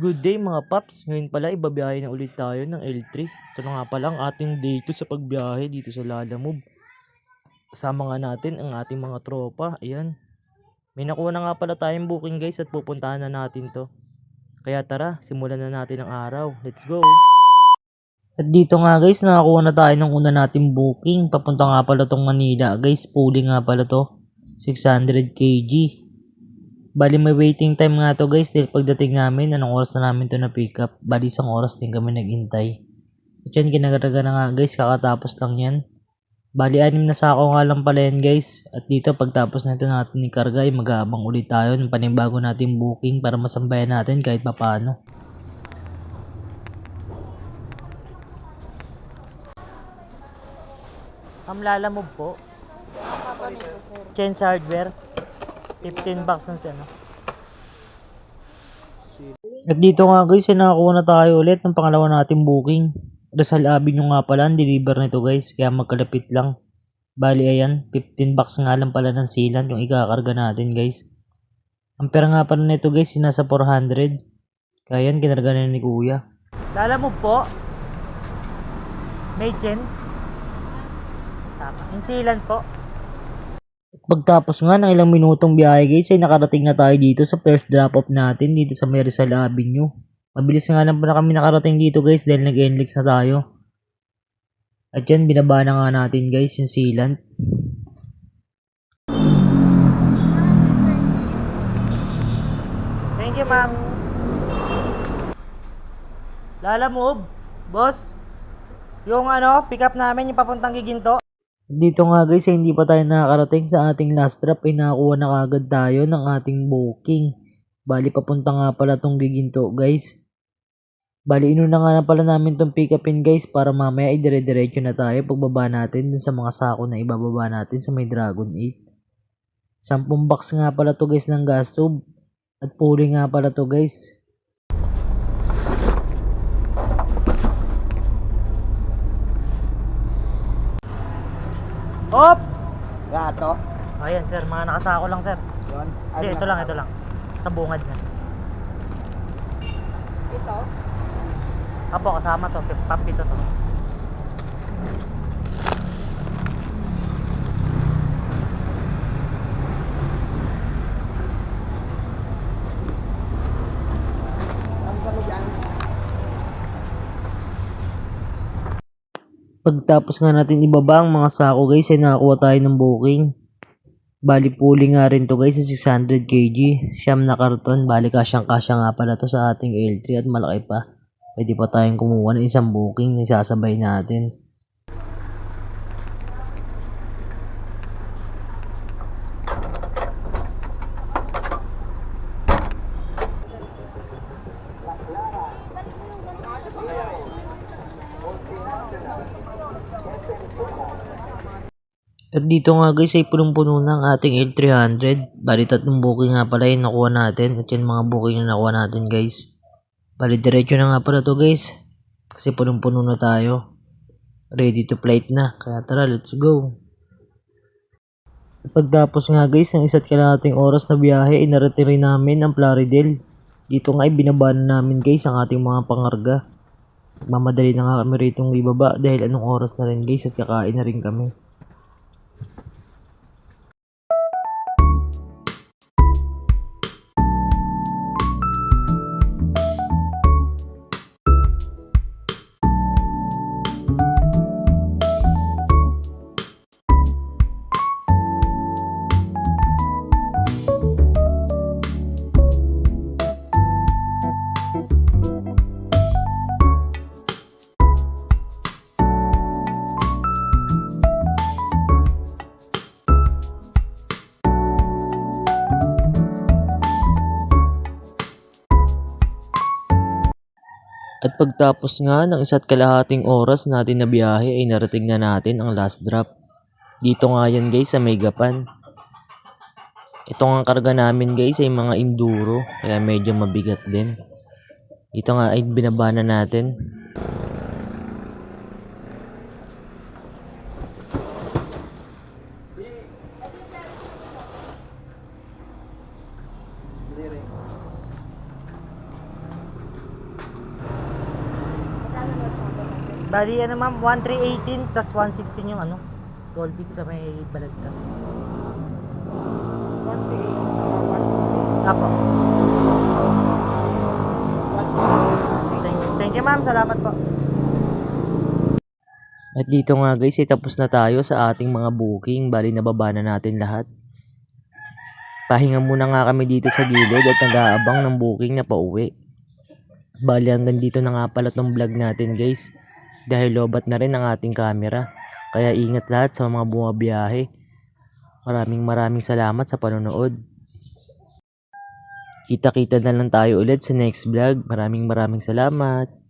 Good day mga paps, ngayon pala ibabiyahe na ulit tayo ng L3. Ito na nga pala ang ating day 2 sa pagbiyahe dito sa Lalamove. Kasama nga natin ang ating mga tropa, ayan. May nakuha na nga pala tayong booking guys at pupuntahan na natin to. Kaya tara, simulan na natin ang araw. Let's go! At dito nga guys, nakakuha na tayo ng una nating booking. Papunta nga pala tong Manila guys, pooling nga pala to. 600 kg. Bali may waiting time nga to guys dahil pagdating namin, anong oras na namin to na pick up. Bali isang oras din kami naghintay. At yan, ginagaraga na nga guys, kakatapos lang yan. Bali anim na sako nga lang pala yan guys. At dito pagtapos na ito natin ni karga ay mag-aabang ulit tayo ng panibago natin booking para masambayan natin kahit papano. Ang lalamove po. Chance Hardware. 15 bucks lang siya, no? At dito nga guys, ay nakakuha na tayo ulit ng pangalawa nating booking. Rizal Avenue nga pala ang deliver nito guys, kaya magkalapit lang. Bali ayan, 15 bucks nga lang pala ng sealant yung ikakarga natin guys. Ang pera nga pala nito guys, nasa 400. Kaya yan, kinarga na ni kuya. Lala mo po? May Jen? Tama. Yung sealant po? Pagtapos nga ng ilang minutong biyahe guys ay nakarating na tayo dito sa first drop off natin dito sa May Rizal Avenue. Mabilis nga lang pala kami nakarating dito guys dahil nag-enlix na tayo. At yan binaba na nga natin guys yung sealant. Thank you ma'am. Lala move, boss. Yung ano, pick up namin yung papuntang Giginto. Dito nga guys, ay hindi pa tayo nakakarating sa ating last drop ay nakakuha na kagad tayo ng ating booking. Bali papunta nga pala tong giginto guys. Bali inuna nga na pala namin tong pick upin guys para mamaya ay dire-diretso na tayo pagbaba natin dun sa mga sako na ibababa natin sa may Dragon 8. 10 box nga pala to guys ng gas tube. At puli nga pala to guys. Op! Gato. Ayan sir, mga nakasako lang sir. Yun. Hindi, ito lang, ito lang. Sa bungad na. Ito? Apo, kasama to. Papito to. Ang kami dyan. Pagtapos nga natin ibaba ang mga sako guys, ay nakakuha tayo ng booking. Bali puli nga rin to guys sa 600 kg. Siyam na karton. Bali kasyang kasya nga pala to sa ating L3 at malaki pa. Pwede pa tayong kumuha ng isang booking na isasabay natin. At dito nga guys ay punong-puno ng ating L300. Bali tatlong booking nga pala yung nakuha natin. At yan mga booking na nakuha natin guys. Bali diretso na nga pala to guys. Kasi punong-puno na tayo. Ready to flight na. Kaya tara let's go. Pagtapos nga guys ng isa't kalahating oras na biyahe ay narating rin namin ang Plaridel. Dito nga ay binabaan namin guys ang ating mga pangarga. Mamadali na nga kami rito ibaba dahil anong oras na rin guys at kakain na rin kami. At pagtapos nga ng isa't kalahating oras natin na biyahe ay narating na natin ang last drop. Dito nga yan guys sa Megapan. Ito nga karga namin guys ay mga enduro kaya medyo mabigat din. Ito nga ay binaba na natin. Bali, ano ma'am, 1318 tas 116 yung ano, 12 feet sa may balagtas. 128 sa 160. Apo. 160. Thank, thank you ma'am, salamat po. At dito nga guys, eh, tapos na tayo sa ating mga booking. Bali, nababa na natin lahat. Pahinga muna nga kami dito sa gilid at nag-aabang ng booking na pauwi. Bali, hanggang dito na nga pala tong vlog natin guys. Dahil lobat na rin ang ating camera. Kaya ingat lahat sa mga bumabiyahe. Maraming maraming salamat sa panonood. Kita-kita na lang tayo ulit sa next vlog. Maraming maraming salamat.